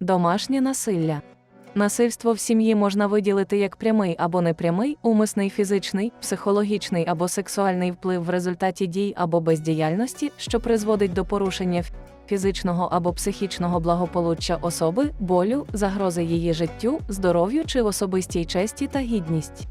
Домашнє насилля. Насильство в сім'ї можна виділити як прямий або непрямий, умисний фізичний, психологічний або сексуальний вплив в результаті дій або бездіяльності, що призводить до порушення фізичного або психічного благополуччя особи, болю, загрози її життю, здоров'ю чи особистій честі та гідність.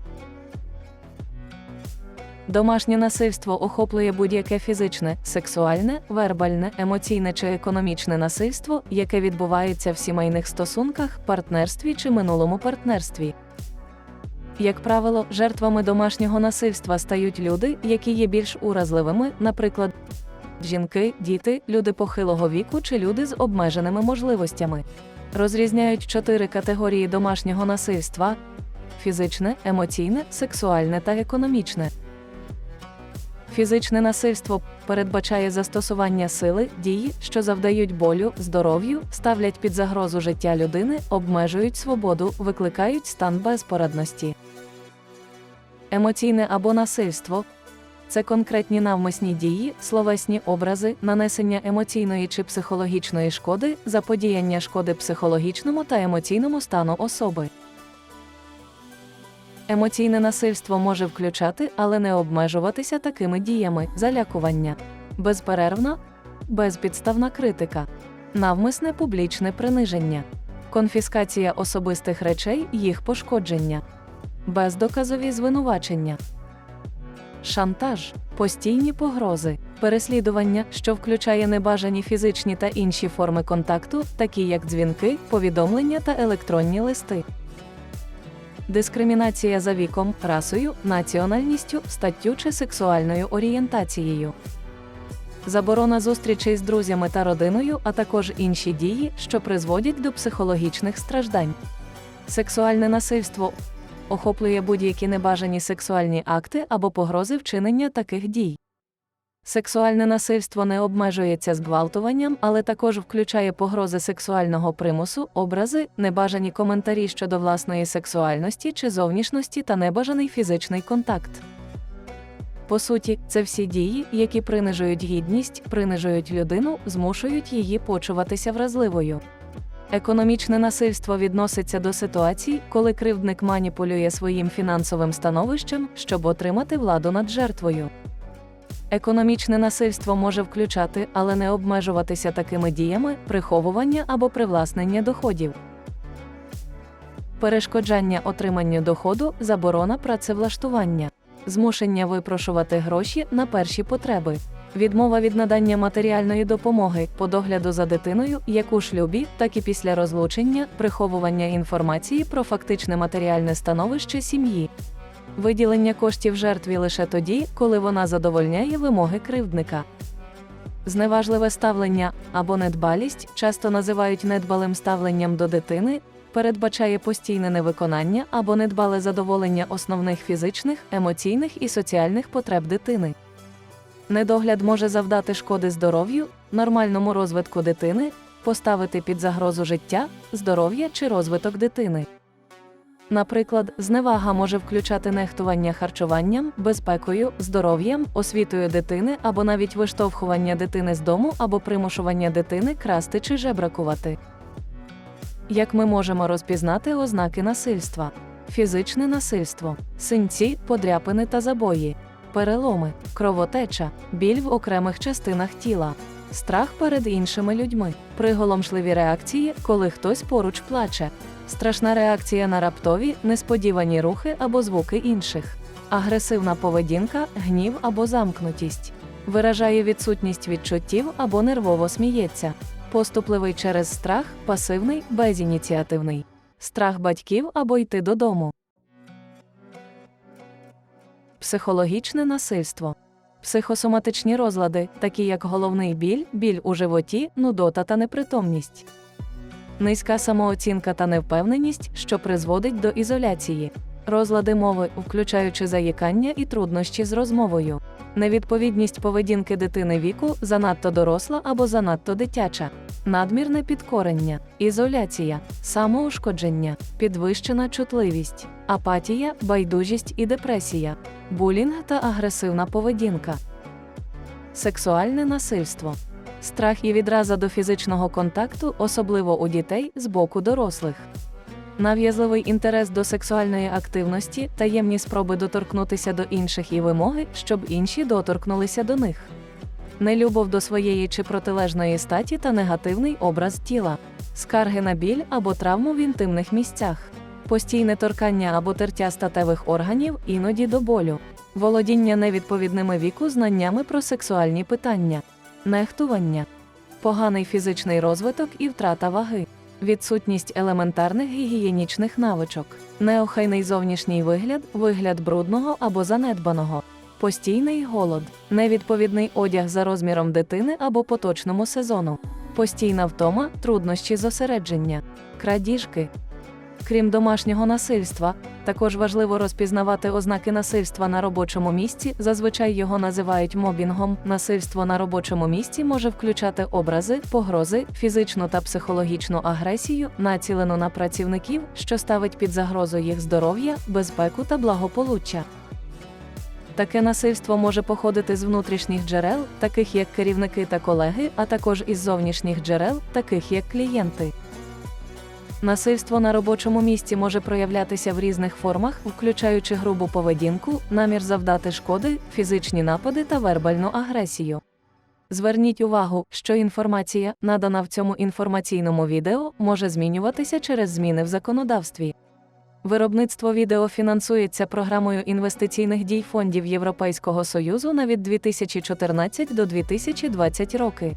Домашнє насильство охоплює будь-яке фізичне, сексуальне, вербальне, емоційне чи економічне насильство, яке відбувається в сімейних стосунках, партнерстві чи минулому партнерстві. Як правило, жертвами домашнього насильства стають люди, які є більш уразливими, наприклад, жінки, діти, люди похилого віку чи люди з обмеженими можливостями. Розрізняють чотири категорії домашнього насильства: фізичне, емоційне, сексуальне та економічне. Фізичне насильство передбачає застосування сили, дії, що завдають болю, здоров'ю, ставлять під загрозу життя людини, обмежують свободу, викликають стан безпорадності. Емоційне або насильство це конкретні навмисні дії, словесні образи, нанесення емоційної чи психологічної шкоди, заподіяння шкоди психологічному та емоційному стану особи. Емоційне насильство може включати, але не обмежуватися такими діями: залякування, безперервна, безпідставна критика, навмисне публічне приниження, конфіскація особистих речей, їх пошкодження, бездоказові звинувачення, шантаж, постійні погрози, переслідування, що включає небажані фізичні та інші форми контакту, такі як дзвінки, повідомлення та електронні листи. Дискримінація за віком, расою, національністю, статтю чи сексуальною орієнтацією. Заборона зустрічей з друзями та родиною, а також інші дії, що призводять до психологічних страждань. Сексуальне насильство охоплює будь-які небажані сексуальні акти або погрози вчинення таких дій. Сексуальне насильство не обмежується зґвалтуванням, але також включає погрози сексуального примусу, образи, небажані коментарі щодо власної сексуальності чи зовнішності та небажаний фізичний контакт. По суті, це всі дії, які принижують гідність, принижують людину, змушують її почуватися вразливою. Економічне насильство відноситься до ситуацій, коли кривдник маніпулює своїм фінансовим становищем, щоб отримати владу над жертвою. Економічне насильство може включати, але не обмежуватися такими діями приховування або привласнення доходів. Перешкоджання отриманню доходу, заборона працевлаштування, змушення випрошувати гроші на перші потреби, відмова від надання матеріальної допомоги по догляду за дитиною як у шлюбі, так і після розлучення, приховування інформації про фактичне матеріальне становище сім'ї. Виділення коштів жертві лише тоді, коли вона задовольняє вимоги кривдника. Зневажливе ставлення або недбалість часто називають недбалим ставленням до дитини, передбачає постійне невиконання або недбале задоволення основних фізичних, емоційних і соціальних потреб дитини. Недогляд може завдати шкоди здоров'ю, нормальному розвитку дитини, поставити під загрозу життя, здоров'я чи розвиток дитини. Наприклад, зневага може включати нехтування харчуванням, безпекою, здоров'ям, освітою дитини або навіть виштовхування дитини з дому або примушування дитини красти чи жебракувати. Як ми можемо розпізнати ознаки насильства? Фізичне насильство, синці, подряпини та забої, переломи, кровотеча, біль в окремих частинах тіла, страх перед іншими людьми, приголомшливі реакції, коли хтось поруч плаче, страшна реакція на раптові, несподівані рухи або звуки інших, агресивна поведінка, гнів або замкнутість, виражає відсутність відчуттів або нервово сміється, поступливий через страх, пасивний, безініціативний, страх батьків або йти додому. Психологічне насильство. Психосоматичні розлади, такі як головний біль, біль у животі, нудота та непритомність. Низька самооцінка та невпевненість, що призводить до ізоляції. Розлади мови, включаючи заїкання і труднощі з розмовою. Невідповідність поведінки дитини віку занадто доросла або занадто дитяча. Надмірне підкорення, ізоляція, самоушкодження, підвищена чутливість, апатія, байдужість і депресія, булінг та агресивна поведінка. Сексуальне насильство. страх і відраза до фізичного контакту, особливо у дітей з боку дорослих. Нав'язливий інтерес до сексуальної активності, таємні спроби доторкнутися до інших і вимоги, щоб інші доторкнулися до них. Нелюбов до своєї чи протилежної статі та негативний образ тіла, скарги на біль або травму в інтимних місцях, постійне торкання або тертя статевих органів, іноді до болю, володіння невідповідними віку знаннями про сексуальні питання, нехтування, поганий фізичний розвиток і втрата ваги, відсутність елементарних гігієнічних навичок, неохайний зовнішній вигляд, вигляд брудного або занедбаного. Постійний голод, невідповідний одяг за розміром дитини або поточному сезону, постійна втома, труднощі зосередження, крадіжки. Крім домашнього насильства, також важливо розпізнавати ознаки насильства на робочому місці. Зазвичай його називають мобінгом. Насильство на робочому місці може включати образи, погрози, фізичну та психологічну агресію, націлену на працівників, що ставить під загрозу їх здоров'я, безпеку та благополуччя. Таке насильство може походити з внутрішніх джерел, таких як керівники та колеги, а також із зовнішніх джерел, таких як клієнти. Насильство на робочому місці може проявлятися в різних формах, включаючи грубу поведінку, намір завдати шкоди, фізичні напади та вербальну агресію. Зверніть увагу, що інформація, надана в цьому інформаційному відео, може змінюватися через зміни в законодавстві. Виробництво відео фінансується програмою інвестиційних дій фондів Європейського Союзу на від 2014 до 2020 роки.